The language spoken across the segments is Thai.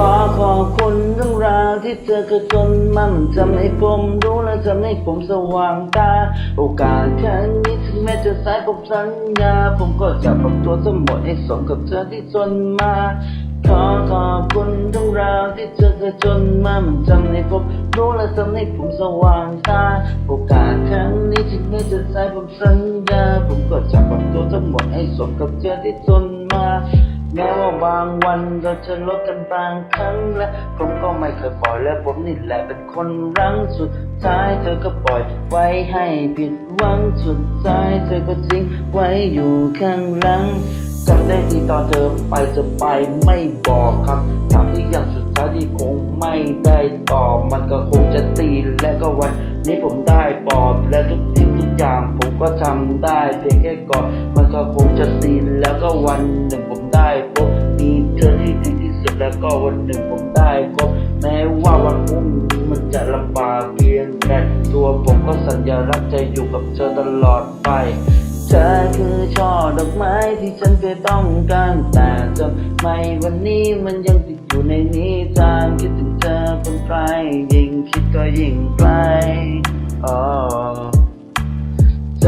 ขอขอบคุณที่เธอเคยจนมันทำให้ผมรู้และทำให้ผมสว่างตาโอกาสแค่นี้ถึงแม้จะสายผมสัญญาผมก็จะปรับตัวทั้งหมดให้สมกับเธอที่จนมาขอขอบคุณทุกราวที่เธอเคยจนมามันทำให้ผมรู้และทำให้ผมสว่างตา โอกาสครั้งนี้ถึงแม้จะสายผมสัญญา ผมก็จะปรับตัวทั้งหมดให้สมกับเธอที่จนมา แม้ว่าบางวันเราจะลดกันบางครั้งและผมก็ไม่เคยปล่อยและผมนี่แหละเป็นคนรั้งสุดท้ายเธอก็ปล่อยไว้ให้ผิดหวังสุดท้ายเธอก็ทิ้งไว้อยู่ข้างหลังจำได้ที่ตอนเธอไปจะไปไม่บอกครับถามที่อย่างสุดท้ายที่คงไม่ได้ตอบมันก็คงจะตีและก็วันนี้ผมได้ปอบและทุกสิ่งทุกอย่างผมก็ทำได้เพียงแค่กอดมันก็คงจะตีแล้วก็วันหนึ่งผม ได้พบมีเธอที่ดีที่สุดแล้วก็วันหนึ่งผมได้พบแม้ว่าวันพรุ่งนี้มันจะลำบากเพียงแต่ตัวผมก็สัญญารักจะอยู่กับเธอตลอดไปเธอคือช่อดอกไม้ที่ฉันเคยต้องการแต่ทำไมวันนี้มันยังติดอยู่ในนิทานคิดถึงเธอเป็นใครยิ่งคิดก็ยิ่งไกลอ๋อ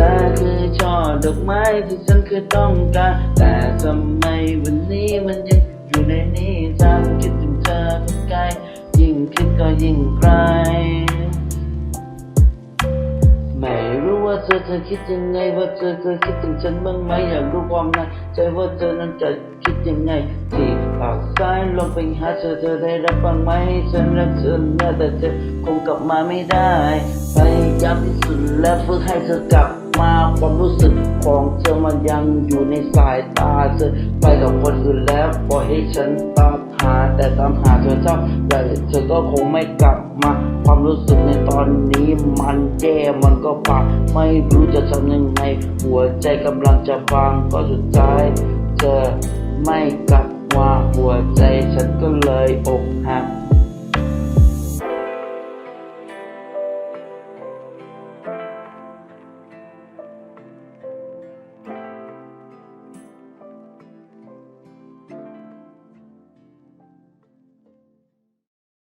เธอคือช่อดอกไม้ที่ฉันเคยต้องการแต่ทำไมวันนี้มันยังอยู่ในนี้ทางคิดถึงเธอทุกไกลยิ่งคิดก็ยิ่งไกลไม่รู้ว่าเธอเธอคิดยังไงว่าเธอเคยคิดถึงฉันบ้างไหมอยากรู้ความในใจว่าเธอนั้นจะคิดยังไงที่ปากซ้ายลงไปหาเธอเธอได้รับบ้างไหมฉันรักเธอนะแต่เธอคงกลับมาไม่ได้พยายามที่สุดแล้วเพื่อให้เธอกลับ มาความรู้สึกของเธอมันยังอยู่ในสายตาเธอไปกับคนอื่นแล้วปล่อยให้ฉันตามหาแต่ตามหาเธอเท่าแต่เธอก็คงไม่กลับมา ความรู้สึกในตอนนี้มันแย่มันก็ปากไม่รู้จะทำยังไง หัวใจกำลังจะพังก็สุดท้ายเธอไม่กลับมาหัวใจฉันก็เลยอกหัก